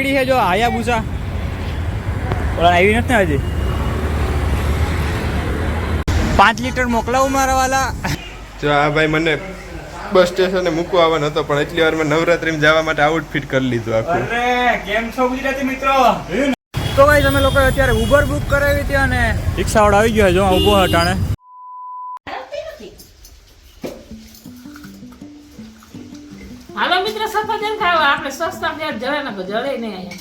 મળી છે જો આયા ભૂસા ઓલા આવી નથી હજી પાંચ લીટર મોકલાવું મારા વાલા. જો આ ભાઈ મને બસ સ્ટેશને મૂકવા આવવાનો હતો પણ એટલી વારમાં નવરાત્રીમાં જવા માટે આઉટફિટ કરી લીધું આખું. અરે કેમ છો ગુજરાતી મિત્રો? તો ભાઈ તમે લોકો અત્યારે ઉબર બુક કરાવી હતી અને રિક્ષાવાળો આવી ગયો છે જો ઊભો હટાણે. હાલો મિત્ર સફરજન ખાવા આપણે સસ્તા ત્યારે જડે ને તો જડે નહીં અહીંયા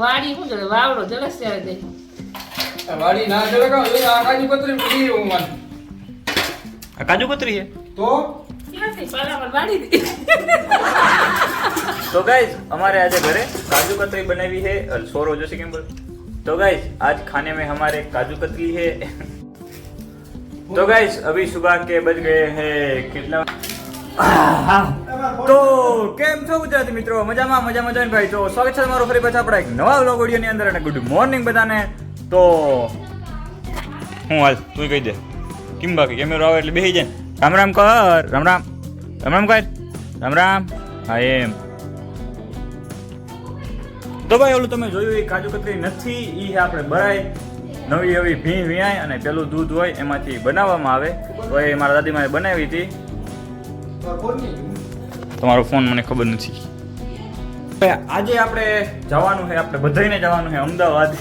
વાડી શું જડે વાવડો જડે છે ત્યારે દે વાડી ના ચડે કાં? એ આ કાજુ કતરી પડી હું માન. આ કાજુ કતરી છે તો નથી બરાબર વાડી દી તો ગાઈઝ हमारे आज घरे काजू कतरी बनाई है अ, शोर हो जैसे कैम्बल तो गाइज आज खाने में हमारे काजू कतरी है तो गाइज अभी सुबह के बज गए हैं कितना તો કેમ છો ગુજરાતી મિત્રો? મજામાં મજા મજા ભાઈ. તો સ્વાગત છે તમારું ફરી પાછા આપણા એક નવા વ્લોગ ઓડિયોની અંદર અને ગુડ મોર્નિંગ બધાને. તો હું હાલ, તું કહી દે. કેમ બાકી? કેમેરો આવે એટલે બેસી જાય. રામ રામ કર, રામ રામ. રામ રામ કર. રામ રામ. હા, એમ. તો ભાઈ, ઓલું તમે જોયું એ કાજુ કતરી નથી એ આપણે ભરાય નવી એવી ભી વિયાય અને પેલું દૂધ હોય એમાંથી બનાવવામાં આવે. તો એ મારા દાદીમાએ બનાવી હતી. તમારો ફોન મને ખબર નથી. આજે આપણે જવાનું છે આપણે બધાને જવાનું છે અમદાવાદ.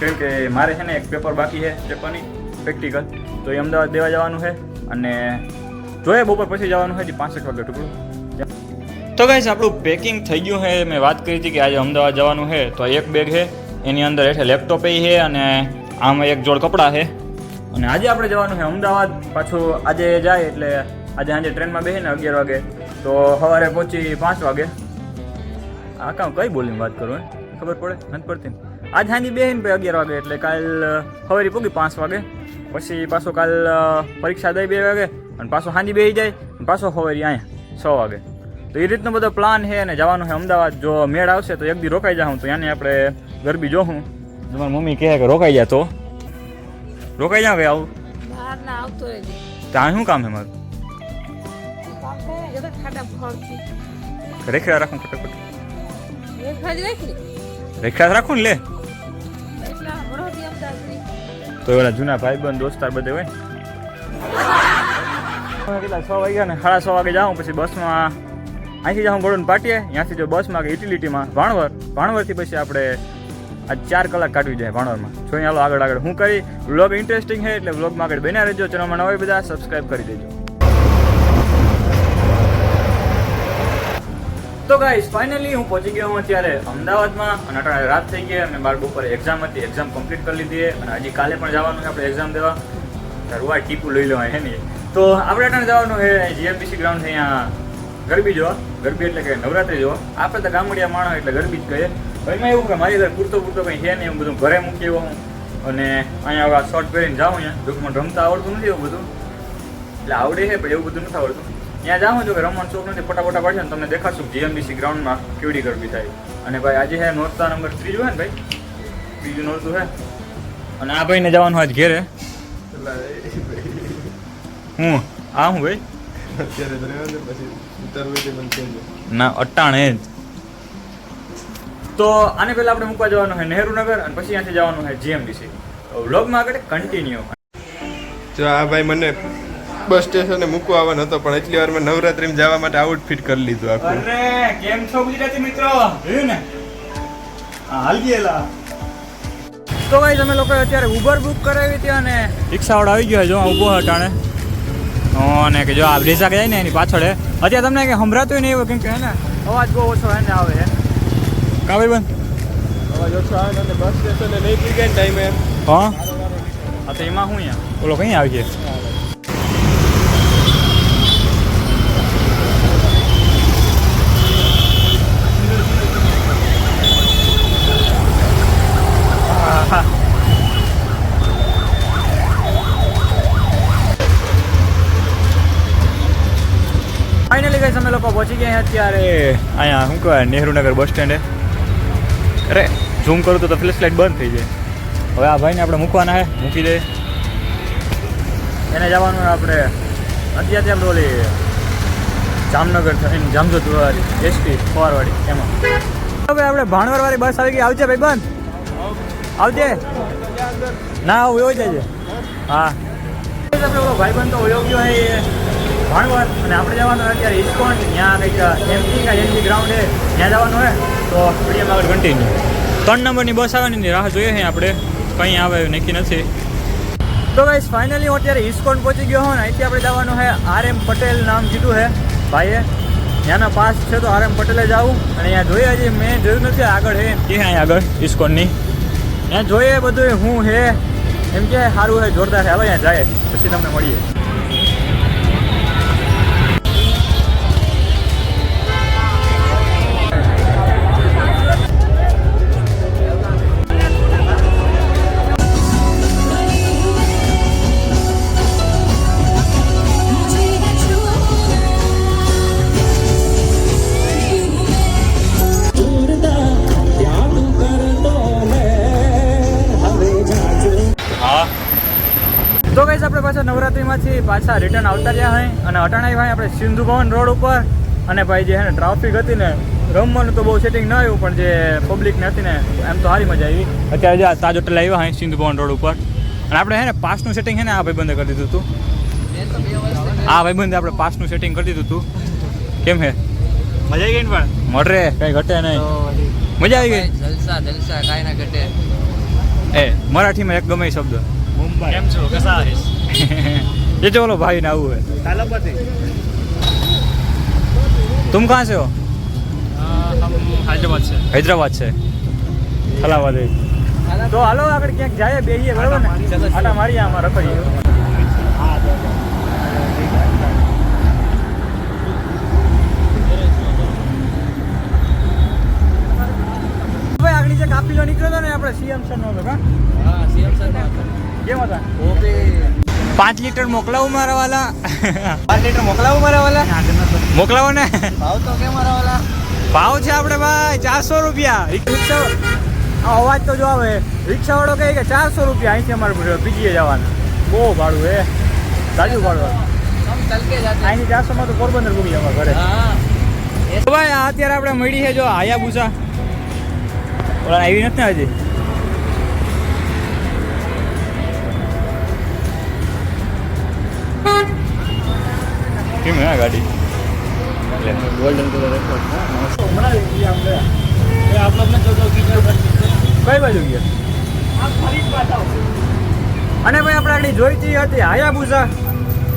કેમ કે મારે છે ને એક પેપર બાકી છે પેપરની પ્રેક્ટિકલ. તો એ અમદાવાદ દેવા જવાનું છે અને જોઈએ બપોર પછી જવાનું છે પાંસઠ વાગે ટુકડું. તો ગાઈસ આપણું પેકિંગ થઈ ગયું છે. મેં વાત કરી હતી કે આજે અમદાવાદ જવાનું છે. તો એક બેગ છે એની અંદર એટલે લેપટોપ છે અને આમાં એક જોડ કપડાં છે. અને આજે આપણે જવાનું છે અમદાવાદ. પાછું આજે જાય એટલે આજે સાંજે ટ્રેનમાં બેસીને અગિયાર વાગે. તો સવારે પહોંચી પાંચ વાગે. આ કામ કઈ બોલીને વાત કરું ખબર પડે? નથી પડતી. આજ સાંજે બેસીને ભાઈ અગિયાર વાગે એટલે કાલ સવારે પૂગી પાંચ વાગે. પછી પાછો કાલ પરીક્ષા દઈ બે વાગે અને પાછો સાંજે બેસી જાય અને પાછો સવારે અહીંયા છ વાગે. તો એ રીતનો બધો પ્લાન છે અને જવાનું છે અમદાવાદ. જો મેળ આવશે તો એક દી રોકાઈ જાઉં તો ત્યાંની આપણે ગરબી જોઉં તમારી મમ્મી કહે કે રોકાઈ જાય તો. રોકાઈ જાવ કે આવું. બહાર ના આવતો ત્યાં શું કામ છે મારું? ખાડા ફળતી રેખડા રાખું ફટાફટ એક ભાજી રાખી લે તો એવા જૂના ભાઈબંધ દોસ્તાર બધે હોય કેટલા છ વાગ્યા ને સાડા છ વાગે જાઉં પછી બસમાં અહીંથી જાઉં ગોળું પાટીએ ત્યાંથી જો બસમાં કે યુટિલિટીમાં ભાણવર ભાણવરથી પછી આપણે આ ચાર કલાક કાઢવી જાય ભાણવરમાં. જોઈએ હાલો આગળ આગળ હું કરી વ્લોગ ઇન્ટરેસ્ટિંગ છે એટલે વ્લોગમાં આગળ બન્યા રહેજો ચેનલમાં નવા બધા સબસ્ક્રાઈબ કરી દેજો. તો ગાઈસ ફાઇનલી હું પહોંચી ગયો હું અત્યારે અમદાવાદમાં અને અટાણે રાત થઈ ગઈ અને મારી બપોરે એક્ઝામ હતી એક્ઝામ કમ્પ્લીટ કરી લીધી અને હજી કાલે પણ જવાનું છે આપણે એક્ઝામ દેવા. રૂવા ટીપુ લઈ લેવાય હે નહીં તો આપણે અટાણે જવાનું છે જીએમપીસી ગ્રાઉન્ડ છે અહીંયા. ગરબી જોવા. ગરબી એટલે કે નવરાત્રી જોવા. આપણે તો ગામડિયા માણસ એટલે ગરબી જ કહીએ. એમાં એવું કે મારી ઘરે પૂરતો પૂરતો કંઈ છે નહીં, એવું બધું ઘરે મૂકી એવો હું. અને અહીંયા શોર્ટ પહેરીને જાઉં અહીંયા. ટૂંકમાં રમતા આવડતું નથી એવું બધું. એટલે આવડે છે, પણ એવું બધું નથી આવડતું. ત્યાં જાઉં છું કે રમણ ચોક નથી ફટાફટા પાડશે ને તમને દેખાડશું જીએમબીસી ગ્રાઉન્ડમાં કેવડી ગરબી થાય. અને ભાઈ આજે હે નોરતા નંબર ત્રીજું હે ને ભાઈ? ત્રીજું નોરતું હે? અને આ ભાઈને જવાનું આજ ઘેરે. હું? આ હું ભાઈ. ના અટાણે જ. તો આને પહેલા આપણે મૂકવા જવાનું છે નહેરુનગર અને પછી ત્યાંથી જવાનું છે જીએમડીસી. વ્લોગમાં આગળ કન્ટિન્યુ જો આ ભાઈ મને બસ સ્ટેશને મૂકવા આવવાનો હતો પણ એટલી વારમાં નવરાત્રીમાં જવા માટે આઉટફિટ કરી લીધું આખું. અરે કેમ છો ગુજરાતી મિત્રો? જોયું ને? હાલ ગયેલા તો ભાઈ તમે લોકોએ અત્યારે ઉબર બુક કરાવી હતી અને રિક્ષાવાળો આવી ગયો જો ઊભો હટાણે અને કે જો આ બ્રેઝા જાય ને એની પાછળ હે. અત્યારે તમને કે સંભળાતું નહીં એવું કેમ કે હે ને અવાજ બહુ ઓછો હે ને આવે હે. કા ભાઈ બંધ? અવાજ ઓછો આવે ને બસ સ્ટેશને નહીં પી ગયા ને ટાઈમે હા હા તો એમાં શું અહીંયા? ઓલો કઈ આવી છે ફાઇનલી ગઈ અમે લોકો પહોંચી ગયા અત્યારે અહીંયા, શું કહેવાય, નહેરુનગર બસ સ્ટેન્ડે. અરે ઝૂમ કરું તો ફ્લેશ લાઇટ બંધ થઈ જાય. હવે આ ભાઈને આપણે મૂકવાના હે, મૂકી દે. એને જવાનું આપણે અત્યારથી આપણે ઓલી જામનગર થઈને જામજોધવાળી, એસટી ફવારવાળી એમાં. હવે આપણે ભાણવર વાળી બસ આવી ગઈ. આવજે ભાઈ, બંધ. આવજે. ના એવું જજે. હા. આપણે ઓલો ભાઈબંધ તો વયો ગયો હે ભાણવર અને આપણે જવાનું અત્યારે ઇસ્કોન, ત્યાં કંઈક એમપી કાંઈ એમપી ગ્રાઉન્ડ છે, ત્યાં જવાનું હોય તો વીડિયો આગળ કન્ટિન્યુ ત્રણ નંબરની બસ આવવાની રાહ જોઈએ છે આપણે. કંઈ આવે એવું નક્કી નથી. તો ગાઈસ ફાઇનલી હું અત્યારે ઇસ્કોન પહોંચી ગયો હોઉં ને, અહીંથી આપણે જવાનું છે આર એમ પટેલ નામ કીધું છે ભાઈએ. ત્યાંના પાસ છે તો આર એમ પટેલે જવું અને અહીંયા જોઈએ હજી, મેં જોયું નથી, આગળ હે. કે અહીંયા આગળ, ઇસ્કોનની. ત્યાં જોઈએ બધું હું હે. એમ કે સારું હે, જોરદાર છે હવે અહીંયા જાય પછી તમને મળીએ. તો ગઈ આપણે પાછા નવરાત્રીમાંથી પાછા રિટર્ન આવતા રહ્યા હોય અને અટાણાઈ ભાઈ આપણે સિંધુ ભવન રોડ ઉપર અને ભાઈ જે હે ને ટ્રાફિક હતી ને રમવાનું તો બહુ સેટિંગ ન આવ્યું પણ જે પબ્લિક હતી ને એમ તો સારી મજા આવી. અત્યારે જે તાજ હોટલ આવ્યા હોય સિંધુ ભવન રોડ ઉપર. અને આપણે હે ને પાસનું સેટિંગ હે ને આ ભાઈબંધે કરી દીધું હતું આ ભાઈબંધે આપણે પાસનું સેટિંગ કરી દીધું હતું કેમ હે? મજા આવી ગઈ ને પણ? મળરે કઈ ઘટે નહીં. મજા આવી ગઈ? જલસા જલસા કાંઈ ના ઘટે. એ મરાઠીમાં એક ગમે શબ્દ. मुंबई केम छो कसा आहेस ये जो बोलो भाई ना वो है थालापती तुम कहाँ से हो हम हैदराबाद से હૈદરાબાદ છે ખલાવાદ તો હાલો આગળ ક્યાંક જાય બેહીએ બરાબર ને આટા મારીએ આમાં રખડીએ ભાઈ આગળ જે કાફીલો નીકળ્યો હતો ને આપણે સીએમ સર નો હતો કા હા સીએમ સર કેમ હતા? ઓકે. પાંચ લીટર મોકલાવું મારા વાલા. પાંચ લીટર મોકલાવું મારા વાલા? મોકલાવો ને. ભાવ તો કે મારા વાલા? ભાવ છે આપણે ભાઈ ચારસો રૂપિયા. રિક્ષા અવાજ તો જો આવે. રિક્ષા વાળો કહે કે ચારસો રૂપિયા અહીંથી અમારે પીજીએ જવાના. બહુ ભાડું એ સાજુ ભાડું અહીંથી ચારસોમાં તો પોરબંદર પૂરી જવા ઘરે હા. ભાઈ અત્યારે આપણે મળી છે જો આયા ભૂસા ઓલા આવી નથી હજી કેમ હે ગાડી. ગોલ્ડન કલર કઈ બાજુ ગયા? અને ભાઈ આપણે આની જોઈતી હતી હાયાબુસા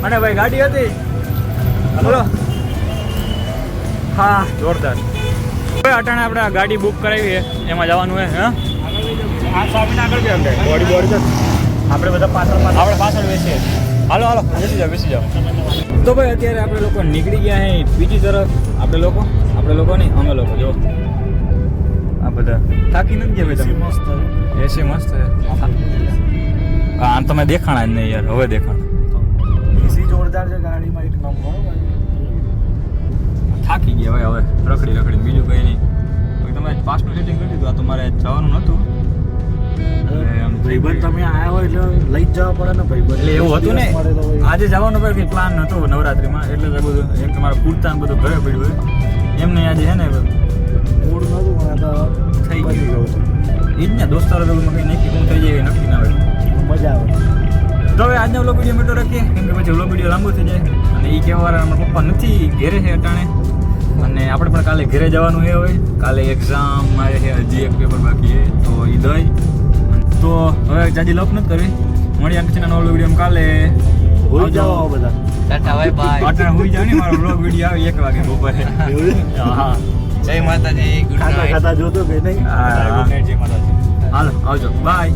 અને ભાઈ ગાડી હતી. બોલો. હા. જોરદાર. ભાઈ અટાણે આપણે આ ગાડી બુક કરાવી છે. એમાં જવાનું હે? હા આપણે બધા પાછળ. આપણે પાછળ બેસીએ. હાલો હાલો બેસી જાઓ બેસી જાઓ. તો ભાઈ અત્યારે આપણે લોકો નીકળી ગયા અહીં બીજી તરફ. આપણે લોકો આપણે લોકો નહીં અમે લોકો જો આ બધા. થાકી નથી ગયા ભાઈ તમે? એસી મસ્ત હા તમે દેખાણા જ નહીં યાર હવે દેખાણ. એસી જોરદાર છે ગાડીમાં એક નંબર થાકી ગયા ભાઈ હવે રખડી રખડી. બીજું કંઈ નહીં. તમે ફાસ્ટનું સેટિંગ કરી દીધું આ તો મારે જવાનું નહોતું ભાઈબંધ તમે આયા હોય એટલે લઈ જ જવા પડે ને ભાઈબંધ. એટલે એવું હતું ને. આજે જવાનું ભાઈ કંઈ પ્લાન નહોતો નવરાત્રીમાં. એટલે બધું એમ કે મારા કુર્તા ને બધું ઘરે પડ્યું હોય. એમને આજે છે ને મૂડ નહોતું પણ આ થઈ ગયું. એ જ ને દોસ્તારો ભેગું કંઈ નક્કી શું થઈ જાય નક્કી ના હોય. મજા આવે. તો હવે આજનો વ્લોગ વીડિયો મેટો રાખીએ કેમ કે પછી વ્લોગ વીડિયો લાંબો થઈ જાય. અને એ કહેવા અમારા પપ્પા નથી ઘેરે છે અટાણે. અને આપણે પણ કાલે ઘરે જવાનું એ હોય કાલે એક્ઝામ મારે છે હજી એક પેપર બાકી છે તો એ દઈ. તો હવે જાજી લપ નથી કરવી. મળીએ પછી નવો વીડિયો કાલે. હોઈ જાઓ બધા. Tata bye bye. પાટણ હોઈ જાવ ને મારો વ્લોગ વીડિયો આવે એક વાગે બપોરે. હા જય માતાજી ગુડ નાઈટ ખાતા જોતો કે નહીં? હા હાલો આવજો. બાય.